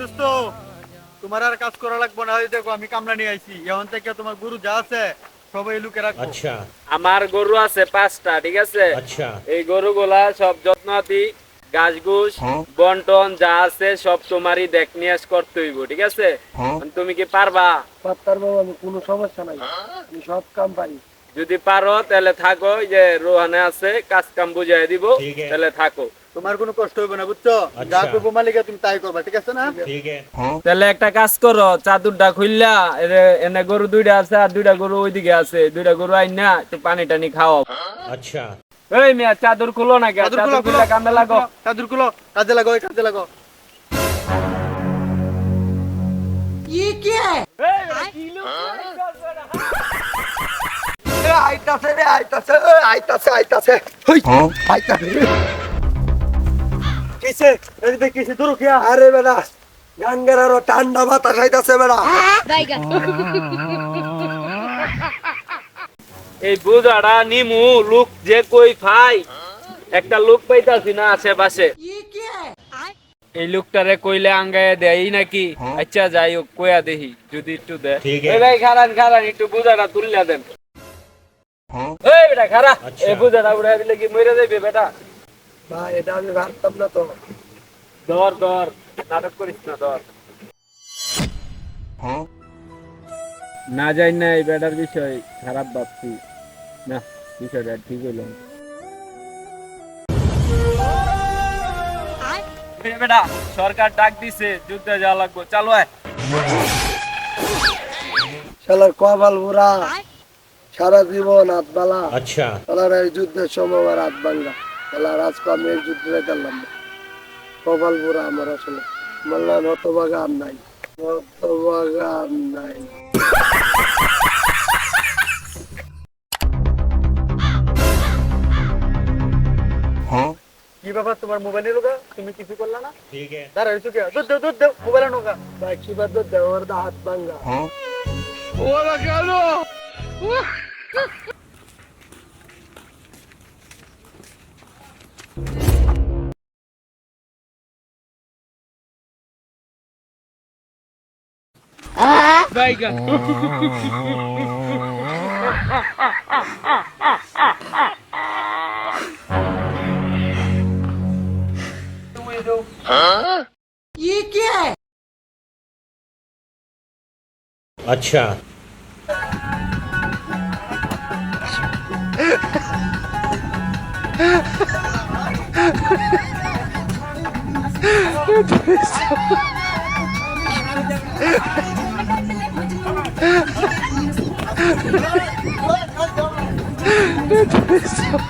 দোস্ত তোমার আর কাজ করা লাগবে না। দেখো আমি কামলা নিয়ে আইছি। এখন থেকে তোমার যা আছে সবাই লুকে রাখো আচ্ছা। আমার গরু আছে পাঁচটা ঠিক আছে? আচ্ছা। এই গরুগুলা সব যত্নতি গাছগুস হ্যাঁ। বন্টন যা আছে সব তোমারই দেখ নিয়াস করতে হইব ঠিক আছে? হ্যাঁ। তুমি কি পারবা? পারব আমি কোনো সমস্যা নাই। আমি সব কাম পারি। যদি পারো তাহলে থাকো যে রোহানে আছে কাজ কাম বুঝাই দিব তাহলে থাকো। তোমার কোনো কষ্ট হবে না বুঝছ? আচ্ছা। যা করব মালিকা তুমি তাই করবা ঠিক আছে না? তাহলে একটা কাজ করো চাদুরটা খুললা এনে গরু দুইটা আছে আর দুইটা গরু ওইদিকে আছে দুইটা গরু আইন না একটু পানি টানি খাওয়াও। আচ্ছা। এই মিয়া চাদর খুলো না কে চাদর খুলো কামে লাগো। চাদর খুলো কাজে লাগো কাজে লাগো। কি? কে কিলো আইতাছে রে আইতাছে আইতাছে আইতাছে। হই আইতাছে। কিসে এই কিসে দূর খেয়া আরে বেটা গাঙ্গের আরও ঠান্ডা বাতাস আইতাছে বেটা। এই বুঝাটা নিমু লোক যে কই ফাই একটা লোক পাইতাছি না আশেপাশে। এই লোকটারে কইলে আঙ্গায় দেয় নাকি? আচ্ছা যাই হোক কইয়া দেখি যদি একটু দে। ঠিক এই ভাই খারান খারান একটু বুঝাটা তুলিয়া দেন। এই বেটা খারা আচ্ছা। এই বুঝাটা উড়াই দিলে কি মরে যাবে বেটা? ভাই এটা আমি ভাবতাম না তো। নাটক করিস না হ্যাঁ? না যাই না এই ব্যাটার বিষয় খারাপ ভাবছি। না বিষয়টা ঠিক হইল বেটা সরকার ডাক দিছে যুদ্ধে যাওয়া লাগবো। চালু শালার কবাল বুড়া? সারা জীবন হাত আচ্ছা। শালার এই যুদ্ধের সময় আর হাত বাংলা। তাহলে আজকে আমি এই যুদ্ধ পারলাম না কপাল বুড়া আমার আসলে মাল্লার হতভাগা আর নাই। হতভাগা আর নাই। হ্যাঁ? কি ব্যাপার তোমার মোবাইলে লোকা তুমি কিছু করলা না? ঠিক আছে। দাঁড়া এসো কে? দুধ দাও দুধ দাও মোবাইলে নোকা ভাই কি বাদ দুধ দাও ওর হাত ভাঙা হ্যাঁ? ও বাবা কেন Vai. Hã? ये Meu Deus. Meu Deus do céu.